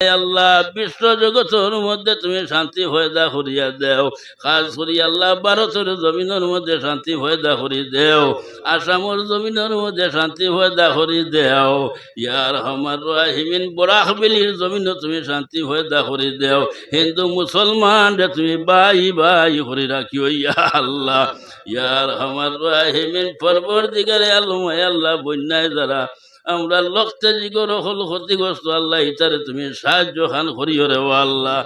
আল্লাহ বিশ্ব জগতের মধ্যে তুমি শান্তি হয়দা করিয়া দেও। খাস করি আল্লাহ, ভারতের জমিনের মধ্যে শান্তি হয়দা করি দেও। আসামের জমিনের মধ্যে শান্তি হয়দা করি দেও। ইয়ার আমার রাহিমিন তুমি শান্তি হয়দা করি দেও। হিন্দু, মুসলমান রে তুমি বাই বাই করে রাখিও, ইয়া আল্লাহ। ইয়ার আমার রাহিমিন পর্বর দিগারে আল্লাহ, বন্যায় যারা আমরা লক্তে জিগর হল ক্ষতিগ্রস্ত। আল্লাহ ইতারে তুমি সাহায্য খান করিও ও আল্লাহ।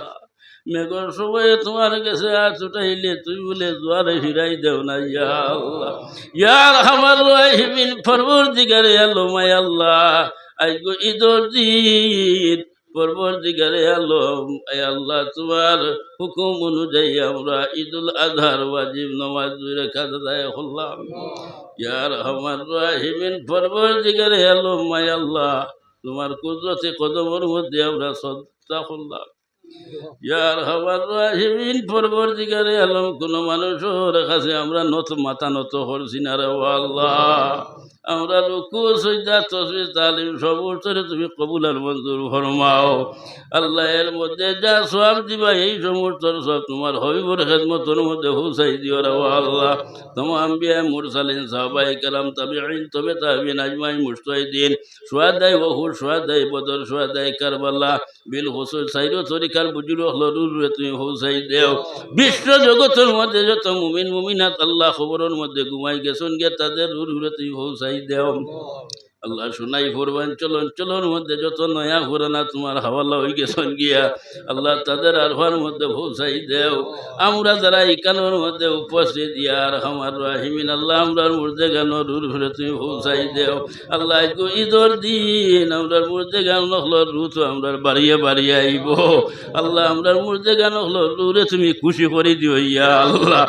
মেঘর সময়ে তোমার কাছে আর ছুটাইলে তুমি বলে দুয়ারে ফিরাই দেও না, ইয়া আল্লাহ। ইয়ার আমার রহিমিন পর্বর দিগারে আলো মাই আল্লাহ। আইগো ঈদর দিন পরবর দিগারে আলম আয় আল্লাহ, তোমার হুকুম অনুযায়ী আমরা ঈদুল আধার ওয়াজিব নমাজ দুই রেখা দাদায় হল্লাম ইয়ার আমার রাহিমিন, পরবর্তীকালে আলম মায় আল্লাহ, তোমার কুদরতে কদমর মধ্যে আমরা শ্রদ্ধা করলাম। ইয়ার কোনো আমরা নত, মাথা নত করছি না রে আল্লাহ। আমরা রুকু সজ্জা তসবি, তালিম তুমি কবুল আর মঞ্জুর আল্লাহ এর মধ্যে যা সব দিবা, এই সমস্ত সব তোমার হবিবর খেদমতর মধ্যে হুসাই দিও রে আল্লাহ। তোমার আম্বিয়া, মুরসালিন, সাহবাই কালাম তবে আইন তবে আজমাই, মুস্তাহিদিন, সোয়াদাই বহুর সোয়াদাই বদর, সোয়াদাই কারবাল্লা বিল হোসেন সাইরো তরিকার বুজুল হলরুরে তুমি হুসাই দেও বিশ্ব জগতের মধ্যে যত মুমিন, মুমিনাত, আল্লাহ খবরের মধ্যে ঘুমাই গেছেন গে, তাদের রুরে, তুমি হুসাই দেও আল্লাহ শোনাই ফরবান চলন চলন মধ্যে যত নয়া ঘোরানা তোমার হাওয়ালা হয়ে গেছেন গিয়া, আল্লাহ তাদের আরভার মধ্যে ভৌসাই দেও। আমরা যারা ইকানোর মধ্যে উপস্থিত ইয়ার আমার রাহিমিন, আল্লাহ আমরার মধ্যে গান রুর ঘুরে তুমি ভৌসাই দেও। আল্লাহ ঈদর দিন, আমরার মধ্যে গান হলো রুত আমরার বাড়িয়ে বাড়িয়ে আইব। আল্লাহ আমরার মধ্যে গান হলো রুরে তুমি খুশি করে দিও, ইয়া আল্লাহ।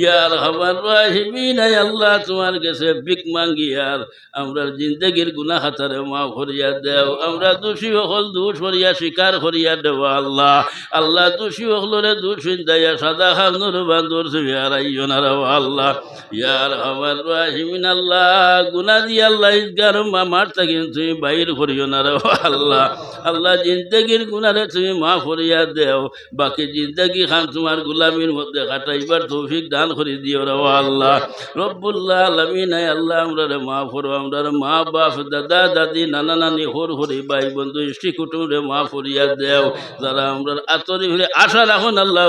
ইয়ার আমার রাহিমিন আল্লাহ তোমার কাছে বিক মাঙ্গি আর আমরার আমরা জিন্দগির গুনা হাতারে মা ভরিয়া দেও। আমরা দোষী হল, দোষ ভরিয়া স্বীকার করিয়া দেব আল্লাহ। আল্লাহ দোষী হলরে দোষ দাইয়া সাদা খানুর বান্দর আর আইও না আল্লাহ। ইয়ার আমার রাহিমিন আল্লাহ গুনা দিয়ে আল্লাহ ইদগার মামার থাকি তুমি বাইর করিও না রে আল্লাহ। আল্লাহ জিন্দগির গুনারে তুমি মা করিয়া দেও। বাকি জিন্দগি খান তোমার গুলামির মধ্যে কাটাইবার তৌফিক দান করে দিও রে আল্লাহ। রব্বুল্লাহ আলমিন আল্লাহ, আমরা রে মা ফরো আমরা মা বাপ দাদা, দাদি, নানা, নানি, হর, হরি, ভাই, বন্ধু ইষ্টি কুটুম রে মা ফরিয়া দেও। যারা আমরা আতরি আশা রাখুন আল্লাহ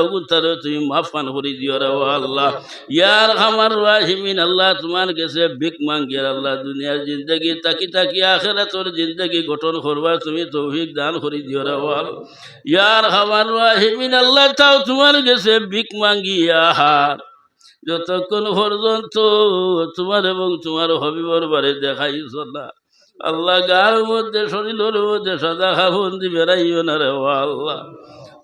তুমি মাফ করে দিও রে আল্লাহ। ইয়ার আমার রাহিমিন, আল্লাহ তোমার কাছে ভিক মাঙ্গিয়ার আল্লাহ দুনিয়ার জিন্দগি তাকি তাকি আখেরা তোর জিন্দগি গঠন করবার তুমি তৌফিক দান করে দিও রে আল্লাহ। ইয়ার আমার রাহিমিন, আল্লাহ তাও তোমার কাছে ভিক মাঙ্গিয়া হার যতক্ষণ পর্যন্ত তোমার এবং তোমার হবিবর বারে দেখাইছ না, আল্লাহ গার মধ্যে শরীরের মধ্যে সাদা খাবন্দি বেড়াইও না রে আল্লাহ।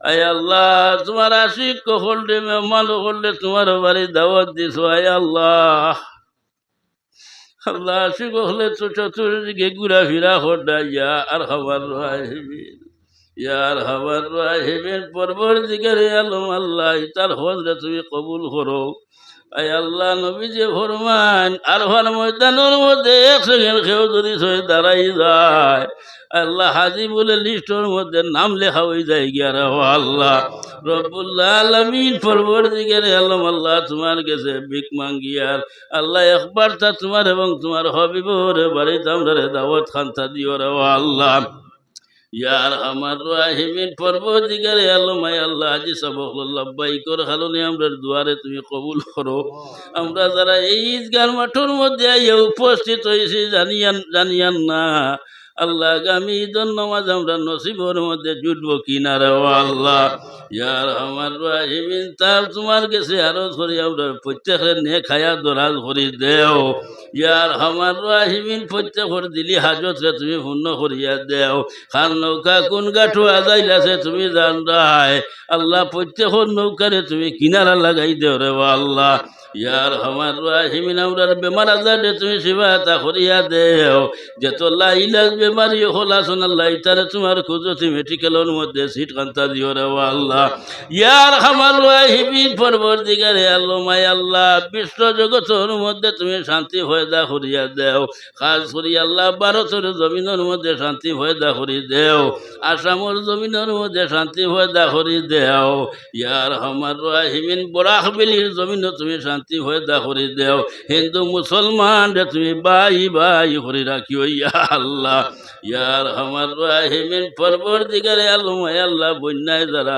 আয় আল্লাহ, তোমার আশিক হলডে মেহমান হলডে তোমার বাড়ি দাওয়াত দিছ, আয় আল্লাহ। আল্লাহ আশিক হলে তো চতুর্দিকে ঘুরাফিরা হডা ইয়া আর খাবার রাহিবিন ইয়ার খাবার রাহিবিন পরবর দিকে আলম আল্লাহ, তার হজরে তুমি কবুল করো। আল্লাহ নবী যে ফরমান, আর হর ময়দানের মধ্যে এক সেকেন্ড কেউ যদি দাঁড়াই যায়, আল্লাহ হাজি বলে লিস্টের মধ্যে নাম লেখা হয়ে যায় গিয়া আল্লাহ। রব্বুল্লাহ আলমিন পরবর দিকে আলম আল্লাহ তোমার কাছে ভিক মাঙ্গিয়ার, আল্লাহ একবার তা তোমার এবং তোমার হবিবর বাড়িতে আমরা দাওয়াত খান্তা দিও রে আল্লাহ। ইয়ার আমার রাহিমিন পর্বদিগারে আল্লাহ আল্লাহ আজি সবাই কর হালনে আমরা দুয়ারে তুমি কবুল করো। আমরা যারা এই ঈদগার মাঠের মধ্যে উপস্থিত হয়েছি, জানিয়ান জানিয়ান না। আল্লাহ ঈদর নামাজ আমরা নসিবর মধ্যে জুটবো কিনারে ও আল্লাহ? ইয়ার আমার রাহিমিন তার তোমার কাছে আরও করি আমরা প্রত্যেকের নে খায়া দরাজ করি, দেও। ইয়ার আমার রাহিমিন প্রত্যেকর দিলি হাজত রে, তুমি পূর্ণ করিয়া দেও। খান নৌকা কোন গাঠো আজাইল আছে তুমি জান রায়। আল্লাহ প্রত্যেকর নৌকারে তুমি কিনারা লাগাই দেও রে আল্লাহ। ইয়ার আমার রাহিমিন আমরার বেমার আজারে তুমি সেবাতা করিয়া দেও। যে তোল্লা ইলাজ বেমারি হল আসন আল্লাহ ইতারে তোমার কুদরতি মেডিকেলের মধ্যে সিট কান্তা দিও রে আল্লাহ। ইয়ার আমার রাহিমিন পরবর দিগারে আল্লাহ, মাই আল্লাহ, বিশ্ব জগতের মধ্যে তুমি শান্তি হয়দা করিয়া দেও। খাস করি আল্লাহ, ভারতের জমিনের মধ্যে শান্তি হয়দা করি দেও। আসামর জমিনের মধ্যে শান্তি হয়দা করি দেও। ইয়ার আমার রাহিমিন বরাক বেলির জমিনও তুমি শান্তি হয়দা করি দেও। হিন্দু মুসলমান রে, তুমি বাই বাই করে রাখিও, ইয়া আল্লাহ। ইয়ার আমার রাহিমিন পরবর দিগারে আল্লাহ আল্লাহ, বন্যায় যারা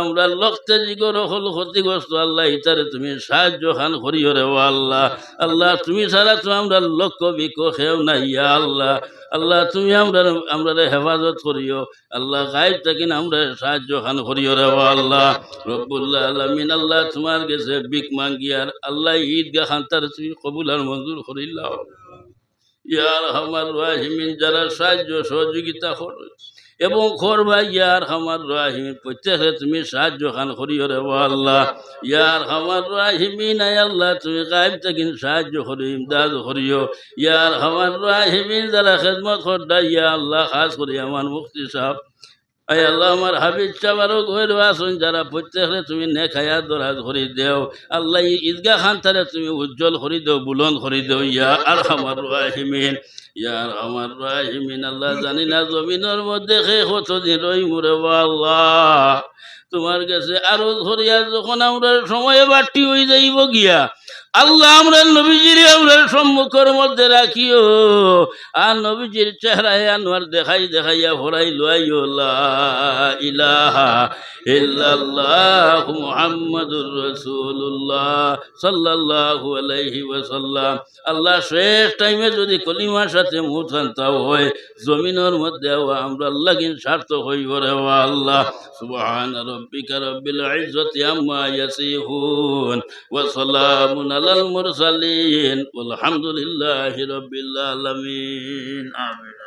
আমরা লক্ষ্যে জিগর হল ক্ষতিগ্রস্ত, আল্লাহ ইতারে তুমি সাহায্য খান করিও রে, ও আল্লাহ। আল্লাহ, তুমি ছাড়া তো আমরা লক্ষ্য বিক খেও না ইয়া আল্লাহ। আল্লাহ, তুমি আমরা আমরা হেফাজত করিও। আল্লাহ গাইব থাকিন আমরা সাহায্য খান করিও রে আল্লাহ। রব্বুল্লাহ আলমিন, আল্লাহ, তোমার কাছে বিক মাঙ্গিয়ার আল্লাহ ঈদগাহ খান, তার তুমি কবুল আর মঞ্জুর করিলাও। ইয়ার আমার রাহিমিন, যারা সাহায্য সহযোগিতা করে এবং করবা ইয়ার হামার রাহিম, প্রত্যেকে তুমি সাহায্য খান করিও রে আল্লাহ। ইয়ার হামার রাহিমি নাই আল্লাহ, তুমি গাইব থাকিন সাহায্য করি ইমদাদ করিও। ইয়ার হামার রাহিমি যারা খেদমত করতা ইয়া আল্লাহ, খাস করি আমার মুক্তি সাহেব। আল্লাহ, আমার ঘর আসুন, যারা প্রত্যেকে তুমি নেখায়া দরাজ করি দেও। আল্লাহ, এই ঈদগাহ খান তারে তুমি উজ্জ্বল করি দেও বুলন করি দেও। ইয়া আর আমার রাহিমিন ইয়ার আমার রাহিমিন, আল্লাহ জানি না জমিনের মধ্যে খে কতদিন রই মুরে আল্লাহ। তোমার কাছে আরও ধরিয়া যখন আমরা সময় বাড়তি হয়ে যাইব গিয়া আল্লাহ আমরা নবীজির আমরা সম্মুখের মধ্যে রাখিও। আর নবীজির চেহারায় আনোয়ার দেখাই দেখাইয়া ভরাই লইও, লা ইলাহা ইল্লাল্লাহ মুহাম্মাদুর রাসূলুল্লাহ সাল্লাল্লাহু আলাইহি ওয়াসাল্লাম। আল্লাহ শেষ টাইমে যদি কলিমার সাথে মুখ আনতাও হয়, জমিনের মধ্যে আমরা লাগিন স্বার্থ হইব রে আল্লাহ। সুবহান রব্বিকা রব্বিল ইজ্জতি আম্মা ইয়াসিফুন ওয়া সালামুন আলাল মুরসালিন ওয়ালহামদুলিল্লাহি রাব্বিল আলামিন আমিন।